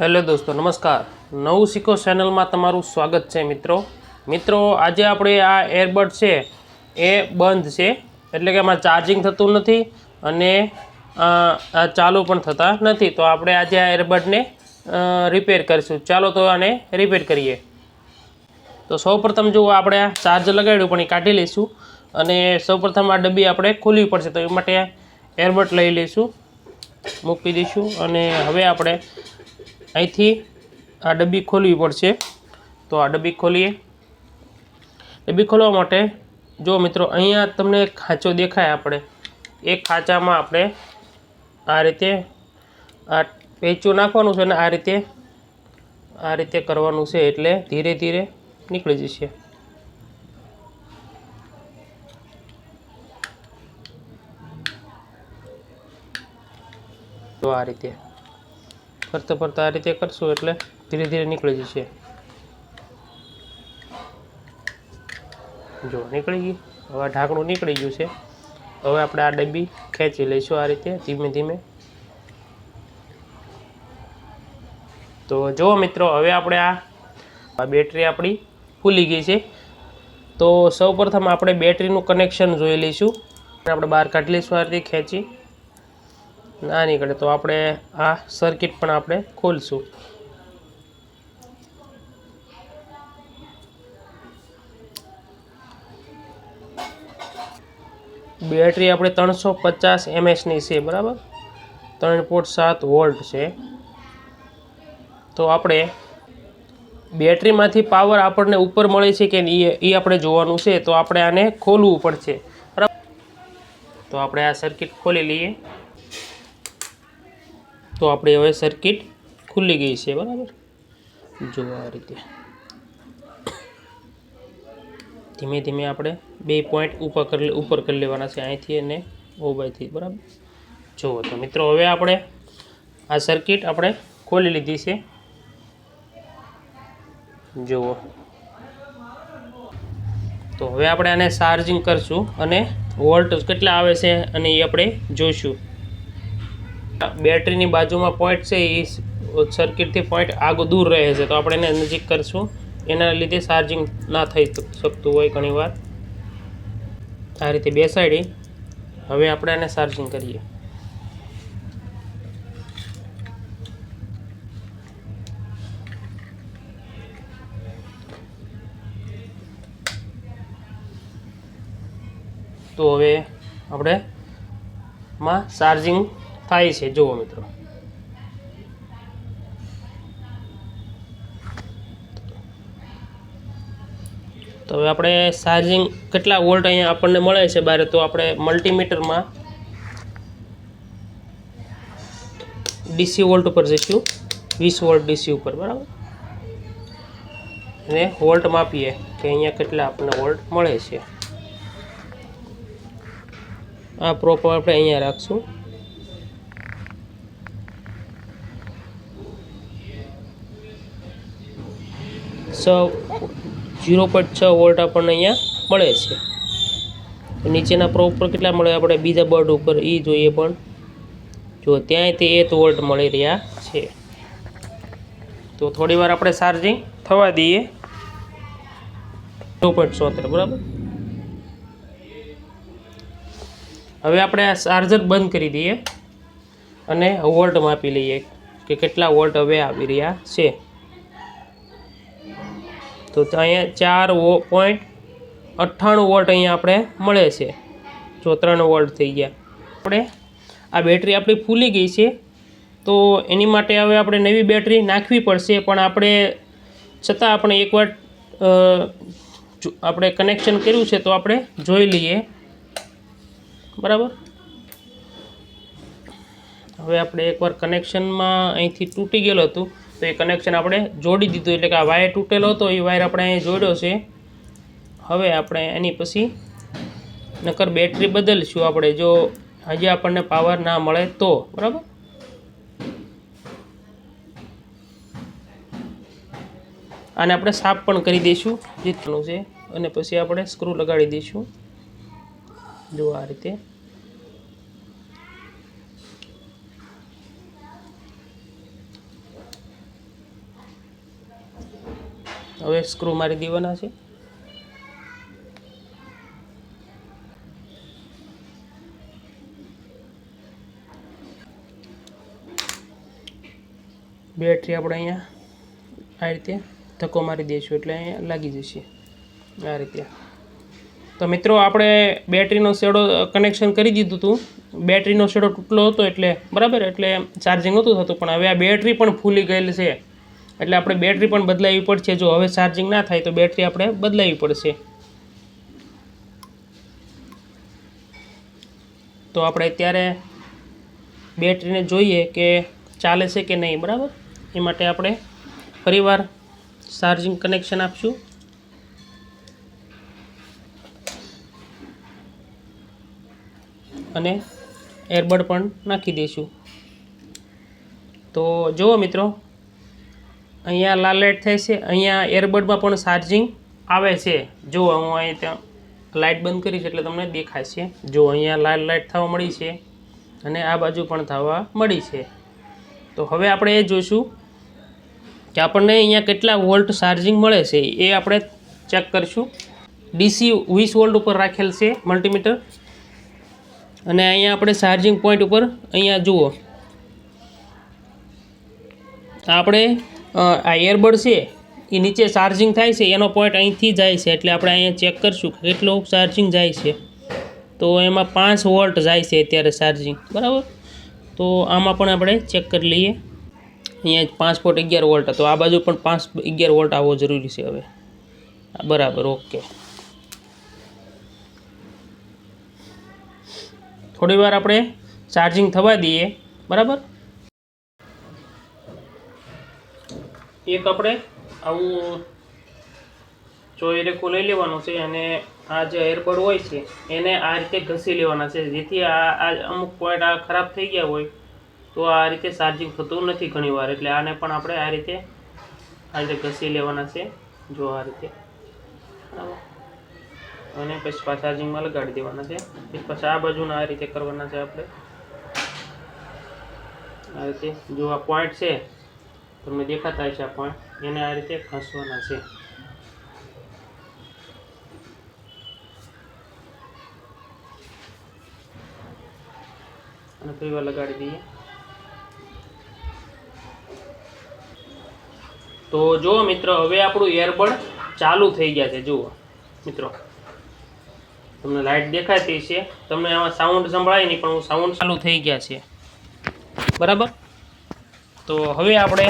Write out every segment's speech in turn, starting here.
Hello દોસ્તો, નમસ્કાર. નવું શીખો ચેનલમાં તમારું સ્વાગત છે મિત્રો. મિત્રો, આજે આપણે આ એરબડ છે, એ બંધ છે. એટલે કે એમાં ચાર્જિંગ થતું નથી અને ચાલુ પણ થતા નથી. તો આપણે આજે આ એરબડને રિપેર કરીશું. ચાલો તો આને રિપેર કરીએ. તો સૌપ્રથમ જો આપણે આ ચાર્જ લગાડ્યું, પણ એ કાઢી લઈશું. અને સૌપ્રથમ આ ડબ્બી આપણે ખોલવી પડશે. તો એ માટે એરબડ લઈ લઈશું. મૂકી દઈશું. અને હવે આપણે અહીંથી આ ડબ્બી ખોલવી પડશે. તો આ ડબ્બી ખોલીએ. ડબ્બી ખોલવા માટે જો મિત્રો અહીંયા તમને ખાંચો દેખાય આપણે. એ ખાંચામાં આપણે આ રીતે આ પેચું નાખવાનું છે અને આ રીતે આ રીતે કરવાનું છે એટલે ધીરે ધીરે નીકળી જશે. તો આ રીતે. ફરતા ફરતા આ રીતે કરશું એટલે ધીરે ધીરે નીકળી જશે. જો નીકળી ગઈ. હવે ઢાંકણું નીકળી ગયું છે. હવે આપણે આ ડબ્બી ખેંચી લઈશું આ રીતે ધીમે ધીમે. તો જુઓ મિત્રો, હવે આપણે આ બેટરી આપણી ફૂલી ગઈ છે. તો સૌપ્રથમ આપણે બેટરીનું કનેક્શન જોઈ લઈશું. આપણે બહાર કાઢી લઈશું આ રીતે ખેંચી. ના નીકળે તો આપણે આ સર્કિટ પણ આપણે ખોલશું. બેટરી આપણે ત્રણસો પચાસ એમએસની છે, બરાબર? ત્રણ પોઈન્ટ સાત વોલ્ટ છે. તો આપણે બેટરીમાંથી પાવર આપણને ઉપર મળે છે કે એ એ આપણે જોવાનું છે, તો આપણે આને ખોલવું પડશે. બરાબર? તો આપણે આ સર્કિટ ખોલી લઈએ. તો આપણી હવે સર્કિટ ખુલ્લી ગઈ છે, બરાબર? જો આ રીતે. ધીમે ધીમે આપણે બે પોઈન્ટ ઉપર કરી ઉપર કરી લેવાના છે, અહીંથી અને ઓબાઈથી બરાબર? જુઓ તો મિત્રો, હવે આપણે આ સર્કિટ આપણે ખોલી લીધી છે. જુઓ. તો હવે આપણે આને ચાર્જિંગ કરશું અને વોલ્ટ કેટલા આવે છે, અને એ આપણે જોઈશું. બેટરીની બાજુમાં પોઈન્ટ છે એ સર્કિટથી પોઈન્ટ આગળ દૂર રહે છે. તો આપણે એને નજીક કરશું. એના લીધે ચાર્જિંગ ના થઈ શકતું હોય ઘણીવાર આ રીતે બેસાડી. હવે આપણે એને ચાર્જિંગ કરીએ. તો હવે આપણે માં ચાર્જિંગ થાય છે. જુઓ મિત્રો. તો હવે આપણે ચાર્જિંગ કેટલા વોલ્ટ અહીંયા આપણને મળે છે બારે? તો આપણે મલ્ટીમીટરમાં ડીસી વોલ્ટ ઉપર જઈશું. વીસ વોલ્ટ ડીસી ઉપર, બરાબર? અને વોલ્ટ માપીએ કે અહીંયા કેટલા આપણને વોલ્ટ મળે છે. આ પ્રોપર આપણે અહીંયા રાખશું. છ ઝીરો પોઈન્ટ છ વોલ્ટ આપણને અહીંયા મળે છે. નીચેના પ્રોપર કેટલા મળે? આપણે બીજા બર્ડ ઉપર એ જોઈએ પણ. જો ત્યાંય તે એક વોલ્ટ મળી રહ્યા છે. તો થોડી વાર આપણે ચાર્જિંગ થવા દઈએ. ઝીરો પોઈન્ટ સોતેર બરાબર? હવે આપણે આ ચાર્જર બંધ કરી દઈએ અને વોલ્ટ માપી લઈએ કે કેટલા વોલ્ટ હવે આવી રહ્યા છે. તો અહીંયા ચાર વો પોઈન્ટ અઠ્ઠાણું વોલ્ટ અહીંયા આપણે મળે છે. જો ત્રણ વોલ્ટ થઈ ગયા. આપણે આ બેટરી આપણી ફૂલી ગઈ છે. તો એની માટે હવે આપણે નવી બેટરી નાખવી પડશે, પણ આપણે છતાં આપણે એકવાર આપણે કનેક્શન કર્યું છે તો આપણે જોઈ લઈએ. બરાબર? હવે આપણે એકવાર કનેક્શનમાં અહીંથી તૂટી ગયેલું હતું. તો એ કનેક્શન આપણે જોડી દીધું, એટલે કે આ વાયર તૂટેલો હતો, એ વાયર આપણે અહીં જોડ્યો છે. હવે આપણે એની પછી નકર બેટરી બદલશું આપણે, જો હજી આપણને પાવર ના મળે તો, બરાબર? આને આપણે સાફ પણ કરી દઈશું જીતનું છે. અને પછી આપણે સ્ક્રૂ લગાડી દઈશું. જો આ રીતે. હવે સ્ક્રૂ મારી દેવાના છે. બેટરી આપણે અહીંયા આ રીતે ધક્કો મારી દઈશું એટલે અહીંયા લાગી જશે આ રીતે. તો મિત્રો આપણે બેટરીનો શેડો કનેક્શન કરી દીધું હતું. બેટરીનો શેડો તૂટલો હતો એટલે બરાબર, એટલે ચાર્જિંગ નહોતું થતું, પણ હવે આ બેટરી પણ ફૂલી ગયેલ છે. એટલે આપણે બેટરી પણ બદલાવી પડશે. જો હવે ચાર્જિંગ ના થાય તો બેટરી આપણે બદલાવી પડશે. તો આપણે અત્યારે બેટરીને જોઈએ કે ચાલે છે કે નહીં, બરાબર? એ માટે આપણે ફરીવાર ચાર્જિંગ કનેક્શન આપશું. અને એરબડ પણ નાખી દઈશું. તો જુઓ મિત્રો અહીંયા લાલ લાઇટ થાય છે. અહીંયા એરબડમાં પણ ચાર્જિંગ આવે છે. જો હું અહીં ત્યાં લાઇટ બંધ કરીશ એટલે તમને દેખાય છે જો અહીંયા લાલ લાઇટ થવા મળી છે અને આ બાજુ પણ થવા મળી છે. તો હવે આપણે એ જોઈશું કે આપણને અહીંયા કેટલા વોલ્ટ ચાર્જિંગ મળે છે એ આપણે ચેક કરીશું. ડીસી વીસ વોલ્ટ ઉપર રાખેલ છે મલ્ટીમીટર અને અહીંયા આપણે ચાર્જિંગ પોઈન્ટ ઉપર અહીંયા જુઓ. આપણે આ એરબડ છે, એ નીચે ચાર્જિંગ થાય છે, એનો પોઈન્ટ અહીંથી જાય છે, એટલે આપણે અહીંયા ચેક કરીશું કે કેટલો ચાર્જિંગ જાય છે. તો એમાં પાંચ વોલ્ટ જાય છે અત્યારે ચાર્જિંગ બરાબર? તો આમાં પણ આપણે ચેક કરી લઈએ. અહીંયા પાંચ પોઈન્ટ અગિયાર વોલ્ટ હતો. આ બાજુ પણ પાંચ અગિયાર વોલ્ટ આવવો જરૂરી છે હવે. બરાબર, ઓકે. થોડી વાર આપણે ચાર્જિંગ થવા દઈએ, બરાબર? એક આપણે આવું ચોયરેકો લઈ લેવાનું છે અને આ જે એરબડ હોય છે, એને આ રીતે ઘસી લેવાના છે. જેથી આ અમુક પોઈન્ટ આ ખરાબ થઈ ગયા હોય, તો આ રીતે ચાર્જિંગ થતું નથી ઘણીવાર એટલે આને પણ આપણે આ રીતે આ રીતે ઘસી લેવાના છે, જો આ રીતે. અને પછી પાછા ચાર્જિંગમાં લગાડી દેવાના છે. પછી પાછા આ બાજુના આ રીતે કરવાના છે આપણે. આ રીતે જો આ પોઈન્ટ છે તમને દેખાતા હશે પણ એને આ રીતે ખસવાના છે. અને ફરી લગાડી દઈએ. તો જુઓ મિત્રો, હવે આપણું એરબડ ચાલુ થઈ ગયા છે. જુઓ મિત્રો, તમને લાઇટ દેખાતી છે તમને આમાં સાઉન્ડ સંભળાય નહીં, પણ સાઉન્ડ ચાલુ થઈ ગયા છે. બરાબર? તો હવે આપણે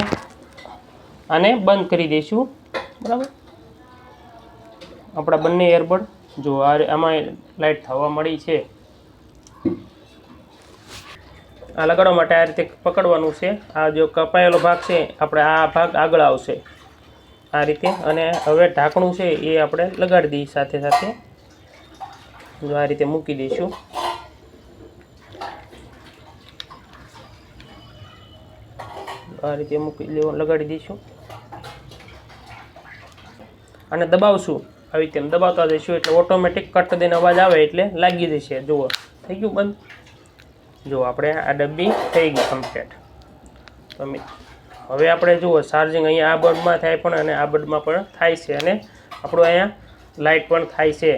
આને બંધ કરી દઈશું. બરાબર? આપણા બંને એરબડ જો આ આમાં લાઇટ થવા મળી છે. આ લગાડવા માટે આ રીતે પકડવાનું છે. આ જો કપાયેલો ભાગ છે, આપણે આ ભાગ આગળ આવશે. આ રીતે અને હવે ઢાંકણું છે, એ આપણે લગાડી દઈએ સાથે સાથે. જો આ રીતે મૂકી દઈશું. આ રીતે મૂકી લેવા, લગાડી દઈશું. અને દબાવશું. આવી રીતે દબાવતા જઈશું એટલે ઓટોમેટિક કટ દઈને અવાજ આવે એટલે લાગી જશે. જુઓ, થઈ ગયું બંધ? જુઓ, આપણે આ ડબ્બી થઈ ગઈ કમ્પ્લેટ તો હવે આપણે જુઓ ચાર્જિંગ અહીંયા આ બર્ડમાં થાય પણ અને આ બર્ડમાં પણ થાય છે અને આપણું અહીંયા લાઇટ પણ થાય છે.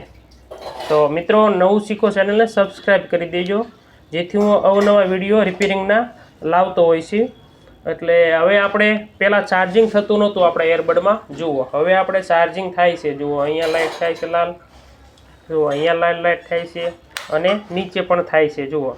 તો મિત્રો, નવું શીખો ચેનલને સબસ્ક્રાઈબ કરી દેજો. જેથી હું અવનવા વીડિયો રિપેરિંગના લાવતો હોય છે. એટલે હવે આપણે પહેલાં ચાર્જિંગ થતું નહોતું આપણે એરબડમાં જુઓ, હવે આપણે ચાર્જિંગ થાય છે. જુઓ, અહીંયા લાઇટ થાય છે લાલ. જુઓ, અહીંયા લાલ લાઇટ થાય છે અને નીચે પણ થાય છે. જુઓ.